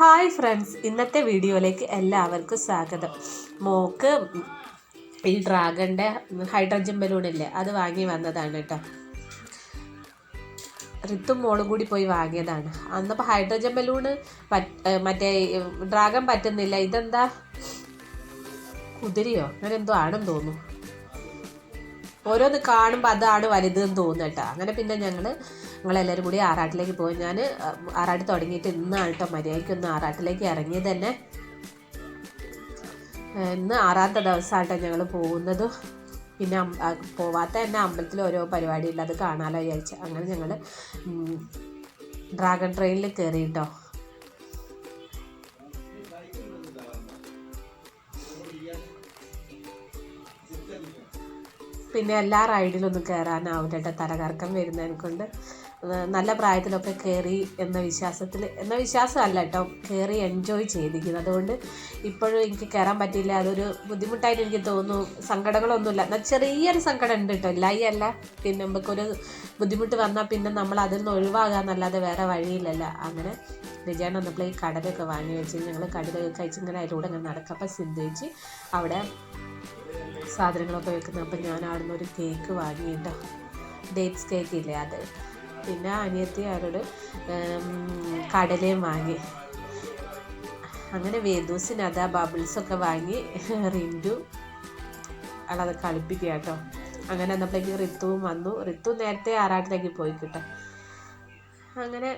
Hi friends ഇന്നത്തെ വീഡിയോയിലേക്ക് എല്ലാവർക്കും സ്വാഗതം. മോക്ക് ഈ ഡ്രാഗണിന്റെ ഹൈഡ്രജൻ ബലൂൺ ബലൂണില്ലേ അത് വാങ്ങി വന്നതാണ് കേട്ടോ. റിത്തും മോളും കൂടി പോയി വാങ്ങിയതാണ്. അന്നപ്പോൾ ഹൈഡ്രജൻ ബലൂണ് മറ്റേ ഡ്രാഗൺ പറ്റുന്നില്ല. ഇതെന്താ? കുതിരയോ? അങ്ങനെ എന്തോ ആണെന്ന് തോന്നുന്നു. ഓരോന്ന് കാണുമ്പോൾ അതാണ് വലുതെന്ന് തോന്നുന്നു കേട്ടോ. അങ്ങനെ പിന്നെ ഞങ്ങൾ ഞങ്ങളെല്ലാവരും കൂടി ആറാട്ടിലേക്ക് പോയി. ഞാൻ ആറാട്ട് തുടങ്ങിയിട്ട് ഇന്നാണ് മര്യാദയ്ക്ക് ഒന്ന് ആറാട്ടിലേക്ക് ഇറങ്ങിയത് തന്നെ. ഇന്ന് ആറാമത്തെ ദിവസമായിട്ടാണ് ഞങ്ങൾ പോകുന്നത്. പിന്നെ പോവാത്ത തന്നെ അമ്പലത്തിൽ ഓരോ പരിപാടി ഉണ്ട് അത് കാണാമല്ലോ വിചാരിച്ചു. അങ്ങനെ ഞങ്ങൾ ഡ്രാഗൺ ട്രെയിനിൽ കയറി കേട്ടോ. പിന്നെ എല്ലാ റൈഡിലൊന്നും കയറാനാവില്ല കേട്ടോ. തലകറക്കം വരുന്നതിനെ കൊണ്ട് നല്ല പ്രായത്തിലൊക്കെ കയറി എന്ന വിശ്വാസത്തിൽ എന്ന വിശ്വാസമല്ല കേട്ടോ കയറി എൻജോയ് ചെയ്തിരിക്കുന്നത്. അതുകൊണ്ട് ഇപ്പോഴും എനിക്ക് കയറാൻ പറ്റിയില്ല അതൊരു ബുദ്ധിമുട്ടായിട്ട് എനിക്ക് തോന്നുന്നു സങ്കടങ്ങളൊന്നുമില്ല. എന്നാൽ ചെറിയൊരു സങ്കടം ഉണ്ട് കേട്ടോ ഇല്ലായി അല്ല പിന്നെ നമുക്കൊരു ബുദ്ധിമുട്ട് വന്നാൽ പിന്നെ നമ്മൾ അതിൽ നിന്ന് ഒഴിവാകാന്നല്ലാതെ വേറെ വഴിയില്ലല്ലോ അങ്ങനെ വിജയൻ വന്നപ്പോൾ ഈ കടലൊക്കെ വാങ്ങി വെച്ച് ഞങ്ങൾ കടലൊക്കെ കഴിച്ച് ഇങ്ങനെ അതിലൂടെ ഇങ്ങനെ നടക്കുക അപ്പം അവിടെ സാധനങ്ങളൊക്കെ വെക്കുന്നത് അപ്പം ഞാൻ അവിടുന്ന് ഒരു കേക്ക് വാങ്ങിയിട്ടോ ഡേറ്റ്സ് കേക്ക് ഇല്ലേ അത്. പിന്നെ അനിയത്തി അവരോട് കടലയും വാങ്ങി. അങ്ങനെ വേദൂസിന് അതാ ബബിൾസൊക്കെ വാങ്ങി റിന്റു അവളത് കളിപ്പിക്കുക കേട്ടോ. അങ്ങനെ വന്നപ്പോഴേക്കും ഋത്തുവും വന്നു. ഋതു നേരത്തെ ആറാട്ടിലേക്ക് പോയി കിട്ടും അങ്ങനെ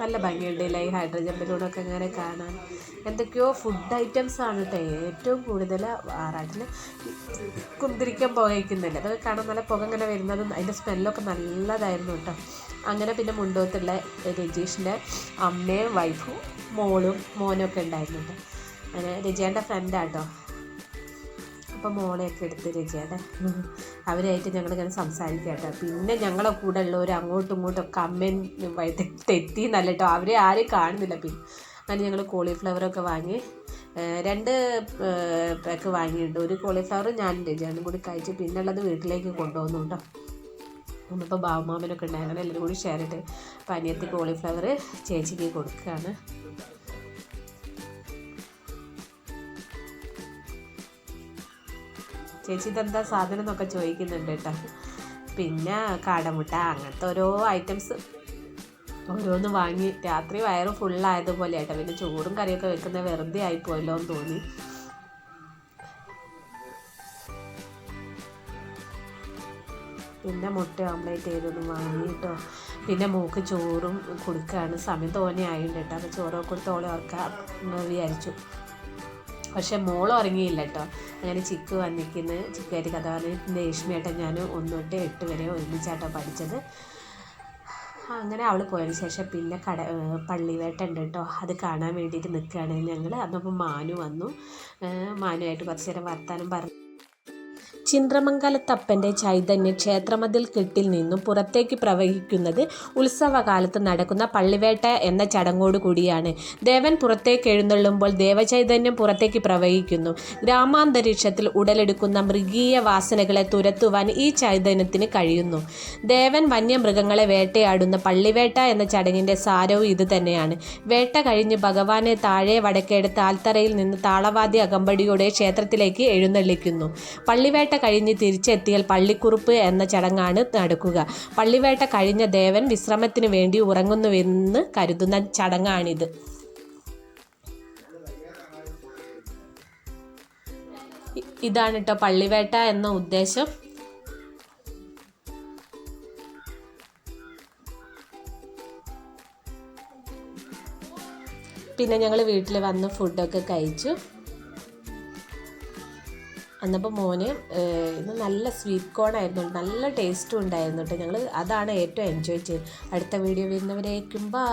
നല്ല ഭംഗിയുണ്ട് ഈ ഹൈഡ്രജൻ ബലൂണൊക്കെ ഇങ്ങനെ കാണാൻ. എന്തൊക്കെയോ ഫുഡ് ഐറ്റംസ് ആണ് കേട്ടോ ഏറ്റവും കൂടുതൽ ആറാട്ടിൽ കുന്തിരിക്കാൻ പുകയ്ക്കുന്നില്ല അതൊക്കെ കാണാൻ നല്ല പുക ഇങ്ങനെ വരുന്നതും അതിന്റെ സ്മെല്ലൊക്കെ നല്ലതായിരുന്നു കേട്ടോ അങ്ങനെ പിന്നെ മുണ്ടോത്തുള്ള രജീഷിന്റെ അമ്മയും വൈഫും മോളും മോനൊക്കെ ഉണ്ടായിരുന്നു അങ്ങനെ രജേന്റെ ഫ്രണ്ടാട്ടോ അപ്പം മോളെയൊക്കെ എടുത്ത് രചിയാട്ടെ അവരായിട്ട് ഞങ്ങളിങ്ങനെ സംസാരിക്കുക കേട്ടോ. പിന്നെ ഞങ്ങളെ കൂടെ ഉള്ളവർ അങ്ങോട്ടും ഇങ്ങോട്ടും ഒക്കെ അമ്മയും തെറ്റി നല്ല കേട്ടോ. അവരെ ആരെയും കാണുന്നില്ല പിന്നെ. അങ്ങനെ ഞങ്ങൾ കോളിഫ്ലവറൊക്കെ വാങ്ങി രണ്ട് പാക്ക് വാങ്ങിയിട്ടുണ്ട്. ഒരു കോളിഫ്ലവർ ഞാൻ രചിയാണ് കൂടി കഴിച്ച് പിന്നെ ഉള്ളത് വീട്ടിലേക്ക് കൊണ്ടുപോകുന്നു കേട്ടോ ഒന്നിപ്പോൾ ബാബുമാമനൊക്കെ ഉണ്ടായി അങ്ങനെ എല്ലാവരും കൂടി ഷെയർ ചെയ്തിട്ട് പനിയത്തി കോളിഫ്ലവർ ചേച്ചിക്ക് കൊടുക്കുകയാണ്. ചേച്ചി ഇതെന്താ സാധനം എന്നൊക്കെ ചോദിക്കുന്നുണ്ട് കേട്ടോ. പിന്നെ കാടമുട്ട അങ്ങനത്തെ ഓരോ ഐറ്റംസ് ഓരോന്ന് വാങ്ങി രാത്രി വയറ് ഫുള്ളായതുപോലെ ആയിട്ടോ പിന്നെ ചോറും കറിയൊക്കെ വെക്കുന്ന വെറുതെ ആയിപ്പോയല്ലോ എന്ന് തോന്നി. പിന്നെ മുട്ട ഓംലേറ്റ് ചെയ്തൊന്ന് വാങ്ങിയിട്ടോ പിന്നെ മൂക്ക് ചോറും കൊടുക്കുകയാണ്. സമയം തോനെ ആയിട്ടുണ്ട് കേട്ടോ. അപ്പോൾ ചോറൊക്കെ കൊടുത്ത് ഓളെ ഓർക്കാം വിചാരിച്ചു. പക്ഷെ മോൾ ഉറങ്ങിയില്ല കേട്ടോ. അങ്ങനെ ചിക്ക് വന്നിരിക്കുന്നത് ചിക്കുമായിട്ട് കഥ പറഞ്ഞ് രേഷ്മയായിട്ട് ഞാൻ ഒന്ന് തൊട്ട് എട്ട് വരെ ഒരുമിച്ചാട്ടോ പഠിച്ചത്. അങ്ങനെ അവൾ പോയതിന് ശേഷം പിന്നെ കട പള്ളിവേട്ട ഉണ്ട് കേട്ടോ. അത് കാണാൻ വേണ്ടിയിട്ട് നിൽക്കുകയാണ് ഞങ്ങൾ അന്നപ്പോൾ മാനു വന്നു. മാനുമായിട്ട് കുറച്ച് നേരം വർത്താനം പറഞ്ഞു. ചിന്ത്രമംഗലത്തപ്പന്റെ ചൈതന്യ ക്ഷേത്രമതിൽ കെട്ടിൽ നിന്നും പുറത്തേക്ക് പ്രവഹിക്കുന്നത് ഉത്സവകാലത്ത് നടക്കുന്ന പള്ളിവേട്ട എന്ന ചടങ്ങോട് കൂടിയാണ്. ദേവൻ പുറത്തേക്ക് എഴുന്നള്ളുമ്പോൾ ദേവചൈതന്യം പുറത്തേക്ക് പ്രവഹിക്കുന്നു. ഗ്രാമാന്തരീക്ഷത്തിൽ ഉടലെടുക്കുന്ന മൃഗീയ വാസനകളെ തുരത്തുവാൻ ഈ ചൈതന്യത്തിന് കഴിയുന്നു. ദേവൻ വന്യമൃഗങ്ങളെ വേട്ടയാടുന്ന പള്ളിവേട്ട എന്ന ചടങ്ങിന്റെ സാരവും ഇത് തന്നെയാണ്. വേട്ട കഴിഞ്ഞ് ഭഗവാനെ താഴെ വടക്കേട് താൽത്തറയിൽ നിന്ന് താളവാദി അകമ്പടിയോടെ ക്ഷേത്രത്തിലേക്ക് എഴുന്നള്ളിക്കുന്നു. പള്ളിവേട്ട കഴിഞ്ഞ് തിരിച്ചെത്തിയാൽ പള്ളിക്കുറുപ്പ് എന്ന ചടങ്ങാണ് നടക്കുക. പള്ളിവേട്ട കഴിഞ്ഞ ദേവൻ വിശ്രമത്തിന് വേണ്ടി ഉറങ്ങുന്നുവെന്ന് കരുതുന്ന ചടങ്ങാണിത്. ഇതാണ് കേട്ടോ പള്ളിവേട്ട എന്ന ഉദ്ദേശം. പിന്നെ ഞങ്ങൾ വീട്ടിൽ വന്ന് ഫുഡൊക്കെ കഴിച്ചു. അന്നപ്പോൾ മോന് ഇന്ന് നല്ല സ്വീറ്റ് കോൺ ആയിരുന്നു. നല്ല ടേസ്റ്റും ഉണ്ടായിരുന്നു കേട്ടോ ഞങ്ങൾ അതാണ് ഏറ്റവും എൻജോയ് ചെയ്ത് അടുത്ത വീഡിയോ വരുന്നവരേക്കും ബാ